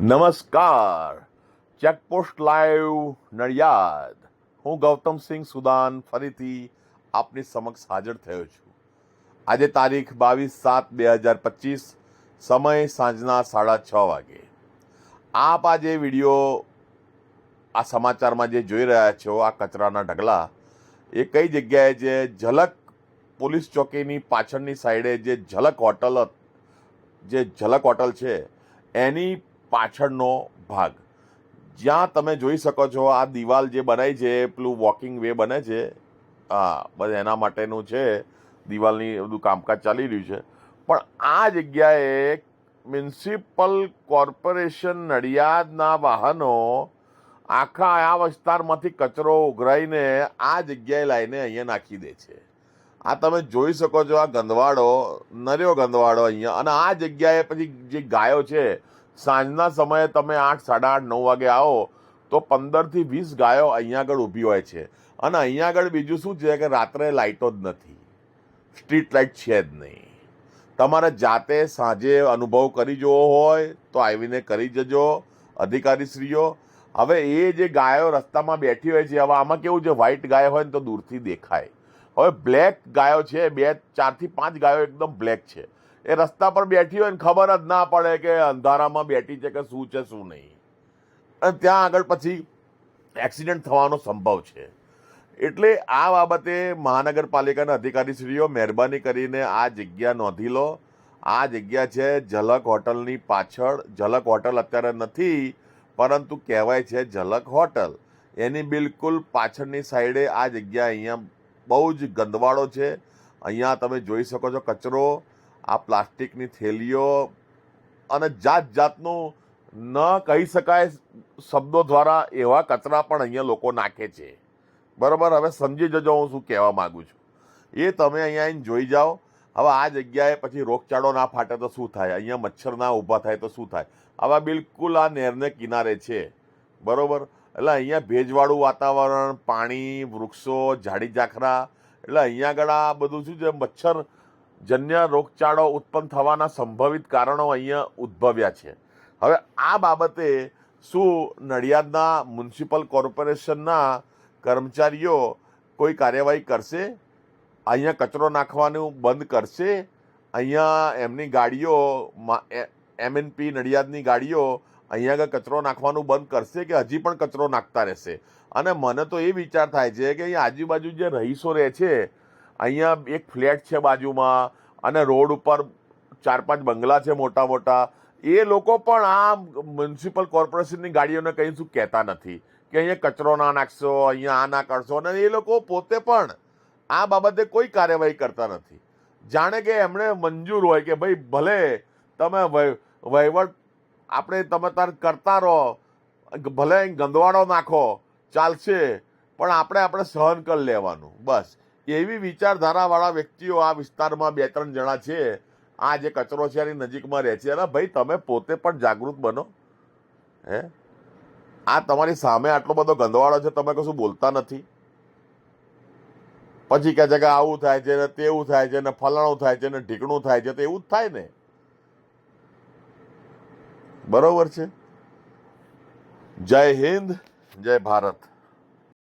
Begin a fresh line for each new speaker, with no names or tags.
નમસ્કાર. Checkpost live Nadiad. હું Gautamsinh Sudan ફરીથી આપની સમક્ષ હાજર થયો છું. આજે તારીખ બાવીસ સાત બે હજાર પચીસ, સમય સાંજના સાડા છ વાગે. આપ આ જે વીડિયો આ સમાચારમાં જે જોઈ રહ્યા છો, આ કચરાના ઢગલા, એ કઈ જગ્યાએ જે ઝલક પોલીસ ચોકીની પાછળની સાઈડે જે ઝલક હોટલ જે ઝલક હોટલ છે, એની પાછળનો ભાગ. જ્યાં તમે જોઈ શકો છો આ દિવાલ જે બનાવી છે, પેલું વોકિંગ વે બને છે. હા, બસ એના માટેનું છે. દિવાલની બધું કામકાજ ચાલી રહ્યું છે. પણ આ જગ્યાએ મ્યુનિસિપલ કોર્પોરેશન નડિયાદના વાહનો આખા આ વિસ્તારમાંથી કચરો ઉઘરાઈને આ જગ્યાએ લાવીને અહીંયા નાખી દે છે. આ તમે જોઈ શકો છો આ ગંદવાડો, નર્યો ગંદવાડો અહીંયા. અને આ જગ્યાએ પછી જે ગાયો છે સાંજના સમયે તમે આઠ, સાડા આઠ, નવ વાગે આવો તો પંદરથી વીસ ગાયો અહીંયા આગળ ઊભી હોય છે. અને અહીંયા આગળ બીજું શું છે કે રાત્રે લાઇટો જ નથી. સ્ટ્રીટ લાઇટ છે જ નહીં. તમારે જાતે સાંજે અનુભવ કરી જોવો હોય તો આવીને કરી જજો, અધિકારીશ્રીઓ. હવે એ જે ગાયો રસ્તામાં બેઠી હોય છે, હવે આમાં કેવું છે? વ્હાઇટ ગાય હોય ને તો દૂરથી દેખાય. હવે બ્લેક ગાયો છે, બે, ચારથી પાંચ ગાયો એકદમ બ્લેક છે. એ રસ્તા પર બેઠી હોય ને ખબર જ ના પડે કે અંધારામાં બેઠી છે કે શું છે, શું નહીં. અને ત્યાં આગળ પછી એક્સિડન્ટ થવાનો સંભવ છે. એટલે આ બાબતે મહાનગરપાલિકાના અધિકારીશ્રીઓ મહેરબાની કરીને આ જગ્યા નોંધી લો. આ જગ્યા છે ઝલક હોટલની પાછળ. ઝલક હોટલ અત્યારે નથી, પરંતુ કહેવાય છે ઝલક હોટલ. એની બિલકુલ પાછળની સાઈડે આ જગ્યા અહીંયા બહુ જ ગંદવાળો છે. અહીંયા તમે જોઈ શકો છો કચરો, આ પ્લાસ્ટિકની થેલીઓ અને જાત જાતનું ન કહી શકાય શબ્દો દ્વારા એવા કચરા પણ અહીંયા લોકો નાખે છે. બરાબર? હવે સમજી જજો હું શું કહેવા માગું છું. એ તમે અહીંયા આવીને જોઈ જાઓ. હવે આ જગ્યાએ પછી રોગચાળો ના ફાટે તો શું થાય? અહીંયા મચ્છર ના ઊભા થાય તો શું થાય? હવે બિલકુલ આ નહેરને કિનારે છે. બરોબર? એટલે અહીંયા ભેજવાળું વાતાવરણ, પાણી, વૃક્ષો, ઝાડી ઝાખરા, એટલે અહીંયા આગળ આ બધું શું છે, મચ્છર જન્ય રોગચાળો ઉત્પન્ન થવાના સંભવિત કારણો અહીંયા ઉદ્ભવ્યા છે. હવે આ બાબતે શું નડિયાદના મ્યુનિસિપલ કોર્પોરેશનના કર્મચારીઓ કોઈ કાર્યવાહી કરશે? અહીંયા કચરો નાખવાનું બંધ કરશે? અહીંયા એમની ગાડીઓ એમએનપી નડિયાદની ગાડીઓ અહીંયા આગળ કચરો નાખવાનું બંધ કરશે કે હજી પણ કચરો નાખતા રહેશે? અને મને તો એ વિચાર થાય છે કે અહીંયા આજુબાજુ જે રહીશો રહે છે, અહીંયા એક ફ્લેટ છે બાજુમાં અને રોડ ઉપર ચાર પાંચ બંગલા છે મોટા મોટા, એ લોકો પણ આ મ્યુનિસિપલ કોર્પોરેશનની ગાડીઓને કંઈ શું કહેતા નથી કે અહીંયા કચરો ના નાખશો, અહીંયા આ ના કરશો. અને એ લોકો પોતે પણ આ બાબતે કોઈ કાર્યવાહી કરતા નથી. જાણે કે એમણે મંજૂર હોય કે ભાઈ ભલે તમે વહ- વહીવટ આપણે તમે તાર કરતા રહો. ભલે ગંદવાડો નાખો, ચાલશે, પણ આપણે આપણે સહન કરી લેવાનું. બસ. એવી વિચારધારાવાળા વ્યક્તિઓ આ વિસ્તારમાં બે ત્રણ જણા છે. આ જે કચરો છે એની નજીકમાં રહે છે. અને ભાઈ, તમે પોતે પણ જાગૃત બનો. હે? આ તમારી સામે આટલો બધો ગંદવાળો છે, તમે કશું બોલતા નથી. પછી કહે છે કે આવું થાય છે ને તેવું થાય છે ને ફલાણું થાય છે ને ઢીકણું થાય છે તો એવું જ થાય ને. બરોબર છે? જય હિન્દ જય ભારત.